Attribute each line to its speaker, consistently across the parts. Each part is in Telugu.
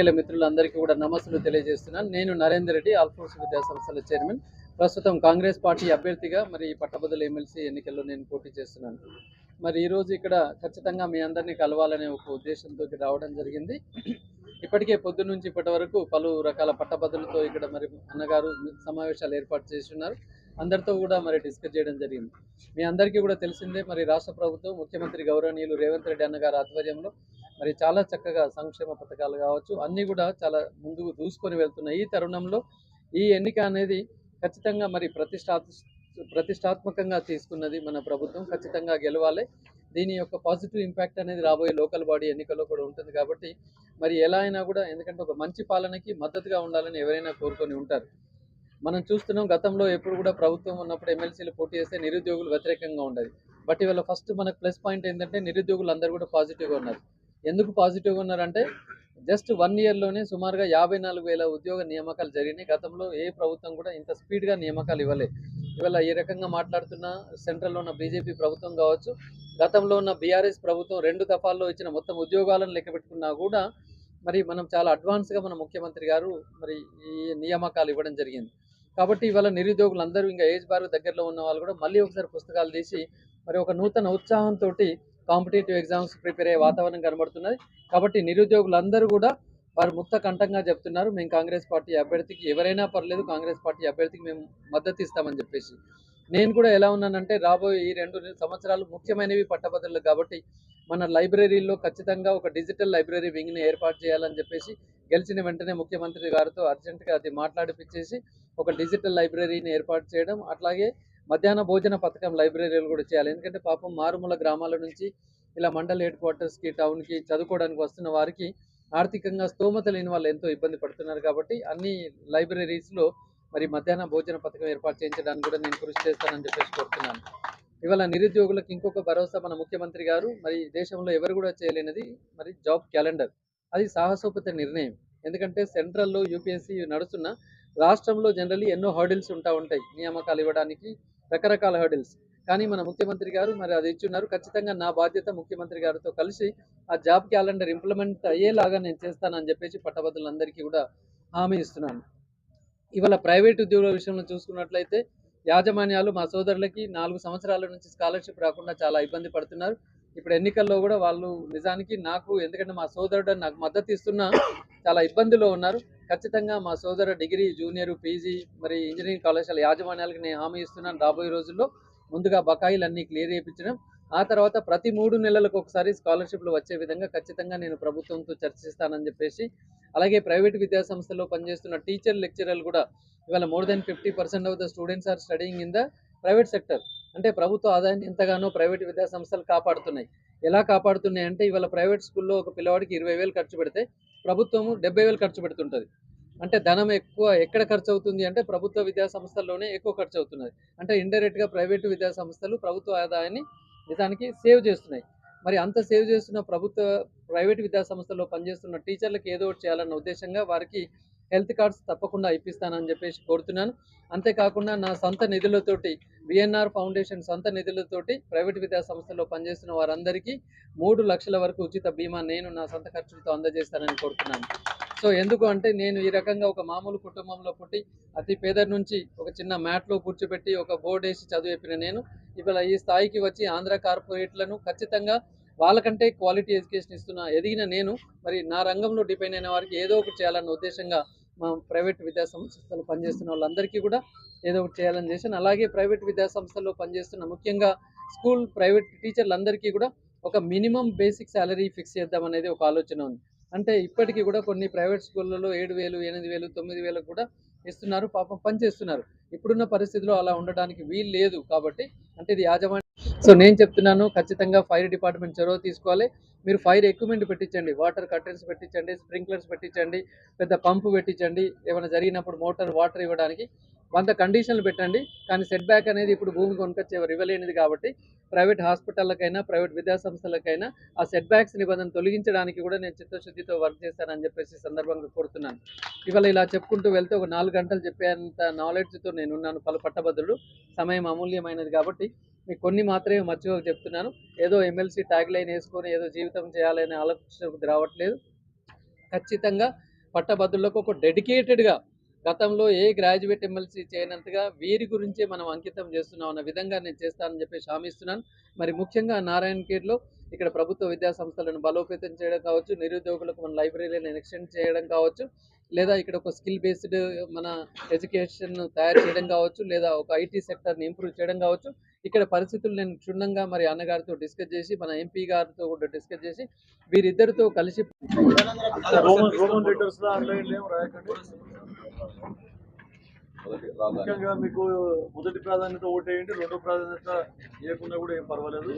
Speaker 1: పాత్రికేయుల మిత్రులందరికీ కూడా నమస్సులు తెలియజేస్తున్నాను. నేను నరేందర్ రెడ్డి ఆల్ఫోర్స్ విద్యా సంస్థల చైర్మన్. ప్రస్తుతం కాంగ్రెస్ పార్టీ అభ్యర్థిగా మరి పట్టభద్రుల ఎమ్మెల్సీ ఎన్నికల్లో నేను పోటీ చేస్తున్నాను. మరి ఈరోజు ఇక్కడ ఖచ్చితంగా మీ అందరినీ కలవాలనే ఒక ఉద్దేశంతో ఇక్కడ రావడం జరిగింది. ఇప్పటికే పొద్దు నుంచి ఇప్పటి వరకు పలు రకాల పట్టభద్రులతో ఇక్కడ మరి అన్నగారు సమావేశాలు ఏర్పాటు చేస్తున్నారు. అందరితో కూడా మరి డిస్కస్ చేయడం జరిగింది. మీ అందరికీ కూడా తెలిసిందే మరి రాష్ట్ర ప్రభుత్వం ముఖ్యమంత్రి గౌరవనీయులు రేవంత్ రెడ్డి అన్నగారు ఆధ్వర్యంలో మరి చాలా చక్కగా సంక్షేమ పథకాలు కావచ్చు అన్నీ కూడా చాలా ముందుకు దూసుకొని వెళ్తున్నాయి. ఈ తరుణంలో ఈ ఎన్నిక అనేది ఖచ్చితంగా మరి ప్రతిష్టాత్ ప్రతిష్టాత్మకంగా తీసుకున్నది మన ప్రభుత్వం. ఖచ్చితంగా గెలవాలి. దీని యొక్క పాజిటివ్ ఇంపాక్ట్ అనేది రాబోయే లోకల్ బాడీ ఎన్నికల్లో కూడా ఉంటుంది కాబట్టి మరి ఎలా అయినా కూడా ఎందుకంటే ఒక మంచి పాలనకి మద్దతుగా ఉండాలని ఎవరైనా కోరుకొని ఉంటారు. మనం చూస్తున్నాం గతంలో ఎప్పుడు కూడా ప్రభుత్వం ఉన్నప్పుడు ఎమ్మెల్సీలు పోటీ చేస్తే నిరుద్యోగులు వ్యతిరేకంగా ఉండేది. బట్ ఇవాళ ఫస్ట్ మనకు ప్లస్ పాయింట్ ఏంటంటే నిరుద్యోగులు అందరూ కూడా పాజిటివ్గా ఉన్నారు. ఎందుకు పాజిటివ్గా ఉన్నారంటే జస్ట్ వన్ ఇయర్లోనే సుమారుగా యాభై నాలుగు వేల ఉద్యోగ నియామకాలు జరిగినాయి. గతంలో ఏ ప్రభుత్వం కూడా ఇంత స్పీడ్గా నియామకాలు ఇవ్వలేదు ఇవాళ ఈ రకంగా మాట్లాడుతున్న సెంట్రల్లో ఉన్న బీజేపీ ప్రభుత్వం కావచ్చు గతంలో ఉన్న బీఆర్ఎస్ ప్రభుత్వం రెండు దఫాల్లో ఇచ్చిన మొత్తం ఉద్యోగాలను లెక్క పెట్టుకున్నా కూడా మరి మనం చాలా అడ్వాన్స్గా మన ముఖ్యమంత్రి గారు మరి ఈ నియామకాలు ఇవ్వడం జరిగింది. కాబట్టి ఇవాళ నిరుద్యోగులు అందరూ ఇంకా ఏజ్ బార్ దగ్గరలో ఉన్న వాళ్ళు కూడా మళ్ళీ ఒకసారి పుస్తకాలు తీసి మరి ఒక నూతన ఉత్సాహంతో కాంపిటేటివ్ ఎగ్జామ్స్ ప్రిపేర్ అయ్యే వాతావరణం కనబడుతున్నది. కాబట్టి నిరుద్యోగులందరూ కూడా వారు ముక్త కంఠంగా చెప్తున్నారు. మేము కాంగ్రెస్ పార్టీ అభ్యర్థికి ఎవరైనా పర్లేదు కాంగ్రెస్ పార్టీ అభ్యర్థికి మేము మద్దతు ఇస్తామని చెప్పేసి. నేను కూడా ఎలా ఉన్నానంటే రాబోయే ఈ రెండు సంవత్సరాలు ముఖ్యమైనవి పట్టభద్రులు కాబట్టి మన లైబ్రరీలో ఖచ్చితంగా ఒక డిజిటల్ లైబ్రరీ వింగ్ని ఏర్పాటు చేయాలని చెప్పేసి గెలిచిన వెంటనే ముఖ్యమంత్రి గారితో అర్జెంటుగా అది మాట్లాడిపించేసి ఒక డిజిటల్ లైబ్రరీని ఏర్పాటు చేయడం అట్లాగే మధ్యాహ్న భోజన పథకం లైబ్రరీలు కూడా చేయాలి. ఎందుకంటే పాపం మారుమూల గ్రామాల నుంచి ఇలా మండల్ హెడ్ క్వార్టర్స్కి టౌన్కి చదువుకోవడానికి వస్తున్న వారికి ఆర్థికంగా స్తోమత లేని వాళ్ళు ఎంతో ఇబ్బంది పడుతున్నారు కాబట్టి అన్ని లైబ్రరీస్లో మరి మధ్యాహ్న భోజన పథకం ఏర్పాటు చేయించడానికి కూడా నేను కృషి చేస్తానని చెప్పేసి కోరుతున్నాను. ఇవాళ నిరుద్యోగులకు ఇంకొక భరోసా మన ముఖ్యమంత్రి గారు మరి దేశంలో ఎవరు కూడా చేయలేనిది మరి జాబ్ క్యాలెండర్. అది సాహసోపత నిర్ణయం. ఎందుకంటే సెంట్రల్లో యూపీఎస్సీ నడుస్తున్న రాష్ట్రంలో జనరల్లీ ఎన్నో హర్డిల్స్ ఉంటా ఉంటాయి. నియామకాలు ఇవ్వడానికి రకరకాల హర్డిల్స్ కానీ మన ముఖ్యమంత్రి గారు మరి అది ఇచ్చున్నారు. ఖచ్చితంగా నా బాధ్యత ముఖ్యమంత్రి గారితో కలిసి ఆ జాబ్ క్యాలెండర్ ఇంప్లిమెంట్ అయ్యేలాగా నేను చేస్తానని చెప్పేసి పట్టభద్రులందరికీ కూడా హామీ ఇస్తున్నాను. ఇవాళ ప్రైవేట్ ఉద్యోగుల విషయంలో చూసుకున్నట్లయితే యాజమాన్యాలు మా సోదరులకి నాలుగు సంవత్సరాల నుంచి స్కాలర్షిప్ రాకుండా చాలా ఇబ్బంది పడుతున్నారు. ఇప్పుడు ఎన్నికల్లో కూడా వాళ్ళు నిజానికి నాకు ఎందుకంటే మా సోదరుడు నాకు మద్దతు ఇస్తున్నా చాలా ఇబ్బందిలో ఉన్నారు. ఖచ్చితంగా మా సోదర డిగ్రీ జూనియర్ పీజీ మరి ఇంజనీరింగ్ కళాశాల యాజమాన్యాలకు నేను హామీ ఇస్తున్నాను రాబోయే రోజుల్లో. ముందుగా బకాయిలన్నీ క్లియర్ చేయించడం. ఆ తర్వాత ప్రతి మూడు నెలలకు ఒకసారి స్కాలర్షిప్లు వచ్చే విధంగా ఖచ్చితంగా నేను ప్రభుత్వంతో చర్చిస్తానని చెప్పేసి అలాగే ప్రైవేట్ విద్యాసంస్థలో పనిచేస్తున్న టీచర్ లెక్చరర్లు కూడా ఇవాళ more than fifty percent of the students are studying in the private sector. అంటే ప్రభుత్వ ఆదాయాన్ని ఎంతగానో ప్రైవేట్ విద్యా సంస్థలు కాపాడుతున్నాయి. ఎలా కాపాడుతున్నాయి అంటే ఇవాళ ప్రైవేట్ స్కూల్లో ఒక పిల్లవాడికి ఇరవై వేలు ఖర్చు పెడితే ప్రభుత్వము డెబ్బై వేలు ఖర్చు పెడుతుంటుంది. అంటే ధనం ఎక్కువ ఎక్కడ ఖర్చు అవుతుంది అంటే ప్రభుత్వ విద్యా సంస్థల్లోనే ఎక్కువ ఖర్చు అవుతున్నది. అంటే ఇండైరెక్ట్గా ప్రైవేటు విద్యా సంస్థలు ప్రభుత్వ ఆదాయాన్ని నిజానికి సేవ్ చేస్తున్నాయి. మరి అంత సేవ్ చేస్తున్న ప్రభుత్వ ప్రైవేట్ విద్యా సంస్థల్లో పనిచేస్తున్న టీచర్లకు ఏదో ఒకటి చేయాలన్న ఉద్దేశంగా వారికి హెల్త్ కార్డ్స్ తప్పకుండా ఇప్పిస్తానని చెప్పేసి కోరుతున్నాను. అంతేకాకుండా నా సొంత నిధులతోటి విఎన్ఆర్ ఫౌండేషన్ సొంత నిధులతోటి ప్రైవేట్ విద్యా సంస్థల్లో పనిచేస్తున్న వారందరికీ మూడు లక్షల వరకు ఉచిత బీమా నేను నా సొంత ఖర్చులతో అందజేస్తానని కోరుతున్నాను. సో ఎందుకు అంటే నేను ఈ రకంగా ఒక మామూలు కుటుంబంలో పుట్టి అతి పేద నుంచి ఒక చిన్న మ్యాట్లో కూర్చోబెట్టి ఒక బోర్డు వేసి చదువు చెప్పిన నేను ఇవాళ ఈ స్థాయికి వచ్చి ఆంధ్ర కార్పొరేట్లను ఖచ్చితంగా వాళ్ళకంటే క్వాలిటీ ఎడ్యుకేషన్ ఇస్తున్న ఎదిగిన నేను మరి నా రంగంలో డిపెండ్ అయిన వారికి ఏదో ఒకటి చేయాలన్న ఉద్దేశంగా మా ప్రైవేట్ విద్యా సంస్థలు పనిచేస్తున్న వాళ్ళందరికీ కూడా ఏదో ఒకటి చేయాలని చేశాను. అలాగే ప్రైవేట్ విద్యా సంస్థల్లో పనిచేస్తున్న ముఖ్యంగా స్కూల్ ప్రైవేట్ టీచర్లందరికీ కూడా ఒక మినిమం బేసిక్ శాలరీ ఫిక్స్ చేద్దాం అనేది ఒక ఆలోచన ఉంది. అంటే ఇప్పటికీ కూడా కొన్ని ప్రైవేట్ స్కూళ్ళలో ఏడు వేలు ఎనిమిది వేలు తొమ్మిది వేలకు కూడా ఇస్తున్నారు పాపం పనిచేస్తున్నారు ఇప్పుడున్న పరిస్థితిలో అలా ఉండడానికి వీలు లేదు కాబట్టి అంటే ఇది యాజమాన్య సో నేను చెప్తున్నాను ఖచ్చితంగా ఫైర్ డిపార్ట్మెంట్ చొరవ తీసుకోవాలి. మీరు ఫైర్ ఎక్విప్మెంట్ పెట్టించండి వాటర్ కర్టెన్స్ పెట్టించండి స్ప్రింక్లర్స్ పెట్టించండి పెద్ద పంపు పెట్టించండి ఏమైనా జరిగినప్పుడు మోటార్ వాటర్ ఇవ్వడానికి. వంద కండిషన్లు పెట్టండి కానీ సెట్ బ్యాక్ అనేది ఇప్పుడు భూమి కొనుకొచ్చే ఇవ్వలేనిది కాబట్టి ప్రైవేట్ హాస్పిటళ్ళకైనా ప్రైవేట్ విద్యా సంస్థలకైనా ఆ సెట్ బ్యాక్స్ నిబంధన తొలగించడానికి కూడా నేను చిత్తశుద్ధితో వర్క్ చేస్తానని చెప్పేసి సందర్భంగా కోరుతున్నాను. ఇవాళ ఇలా చెప్పుకుంటూ వెళ్తే ఒక నాలుగు గంటలు చెప్పేంత నాలెడ్జ్తో నేను ఉన్నాను పలు పట్టభద్రుడు. సమయం అమూల్యమైనది కాబట్టి మీకు కొన్ని మాత్రమే మర్చిపో చెప్తున్నాను. ఏదో ఎమ్మెల్సీ ట్యాగ్ లైన్ వేసుకొని ఏదో జీవితం చేయాలనే ఆలోచనకు రావట్లేదు. ఖచ్చితంగా పట్టభద్రులకు ఒక డెడికేటెడ్గా గతంలో ఏ గ్రాడ్యుయేట్ ఎమ్మెల్సీ చేయనంతగా వీరి గురించే మనం అంకితం చేస్తున్నాం అన్న విధంగా నేను చేస్తానని చెప్పి హామీస్తున్నాను మరి ముఖ్యంగా నారాయణ ఖేడ్లో ఇక్కడ ప్రభుత్వ విద్యా సంస్థలను బలోపేతం చేయడం కావచ్చు నిరుద్యోగులకు మన లైబ్రరీలను ఎక్స్టెండ్ చేయడం కావచ్చు లేదా ఇక్కడ ఒక స్కిల్ బేస్డ్ మన ఎడ్యుకేషన్ తయారు చేయడం కావచ్చు లేదా ఒక ఐటీ సెక్టర్ని ఇంప్రూవ్ చేయడం కావచ్చు ఇక్కడ పరిస్థితులు నేను క్షుణ్ణంగా మరి అన్నగారితో డిస్కస్ చేసి మన ఎంపీ గారితో కూడా డిస్కస్ చేసి వీరిద్దరితో కలిసి
Speaker 2: ముఖ్యంగా మీకు మొదటి ప్రాధాన్యత ఓటేయండి రెండో ప్రాధాన్యత ఇవ్వకుండా కూడా ఏం పర్వాలేదు.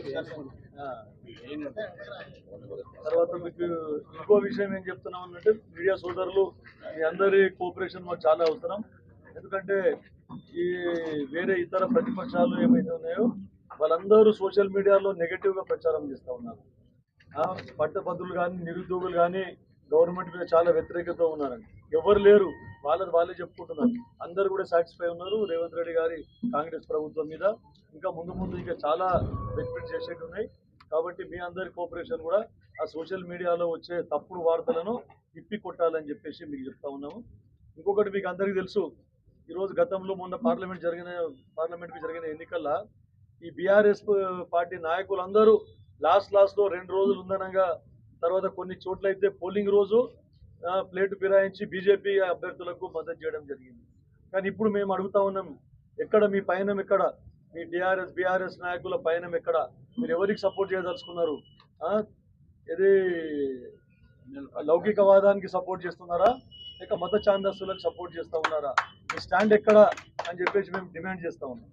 Speaker 2: తర్వాత మీకు ఇంకో విషయం ఏం చెప్తున్నాం అంటే మీడియా సోదరులు మీ అందరి కోఆపరేషన్ మాకు చాలా అవసరం. ఎందుకంటే ఈ వేరే ఇతర ప్రతిపక్షాలు ఏమైతే ఉన్నాయో వాళ్ళందరూ సోషల్ మీడియాలో నెగటివ్గా ప్రచారం చేస్తూ ఉన్నారు. పట్టభద్రులు కానీ నిరుద్యోగులు కానీ గవర్నమెంట్ మీద చాలా వ్యతిరేకత ఉన్నారండి. ఎవరు లేరు వాళ్ళది వాళ్ళే చెప్పుకుంటున్నారు. అందరు కూడా సాటిస్ఫై ఉన్నారు రేవంత్ రెడ్డి గారి కాంగ్రెస్ ప్రభుత్వం మీద. ఇంకా ముందు ముందు ఇంకా చాలా బెనిఫిట్ చేసేవి ఉన్నాయి. కాబట్టి మీ అందరి కోఆపరేషన్ కూడా ఆ సోషల్ మీడియాలో వచ్చే తప్పుడు వార్తలను తిప్పి కొట్టాలని చెప్పేసి మీకు చెప్తా ఉన్నాము. ఇంకొకటి మీకు అందరికీ తెలుసు ఈరోజు గతంలో మొన్న పార్లమెంట్ జరిగిన పార్లమెంట్కి జరిగిన ఎన్నికల్లో ఈ బీఆర్ఎస్ పార్టీ నాయకులందరూ లాస్ట్ లాస్ట్లో రెండు రోజులు ఉందనగా తర్వాత కొన్ని చోట్ల అయితే పోలింగ్ రోజు ప్లేటు ఫిరాయించి బీజేపీ అభ్యర్థులకు మద్దతు చేయడం జరిగింది. కానీ ఇప్పుడు మేము అడుగుతా ఉన్నాం ఎక్కడ మీ పయనం ఎక్కడ? మీ టీఆర్ఎస్ బీఆర్ఎస్ నాయకుల పయనం ఎక్కడ? మీరు ఎవరికి సపోర్ట్ చేయదలుచుకున్నారు? ఇది లౌకికవాదానికి సపోర్ట్ చేస్తున్నారా? లేక మత ఛాందస్సులకు సపోర్ట్ చేస్తూ ఉన్నారా? మీ స్టాండ్ ఎక్కడ అని చెప్పేసి మేము డిమాండ్ చేస్తా ఉన్నాం.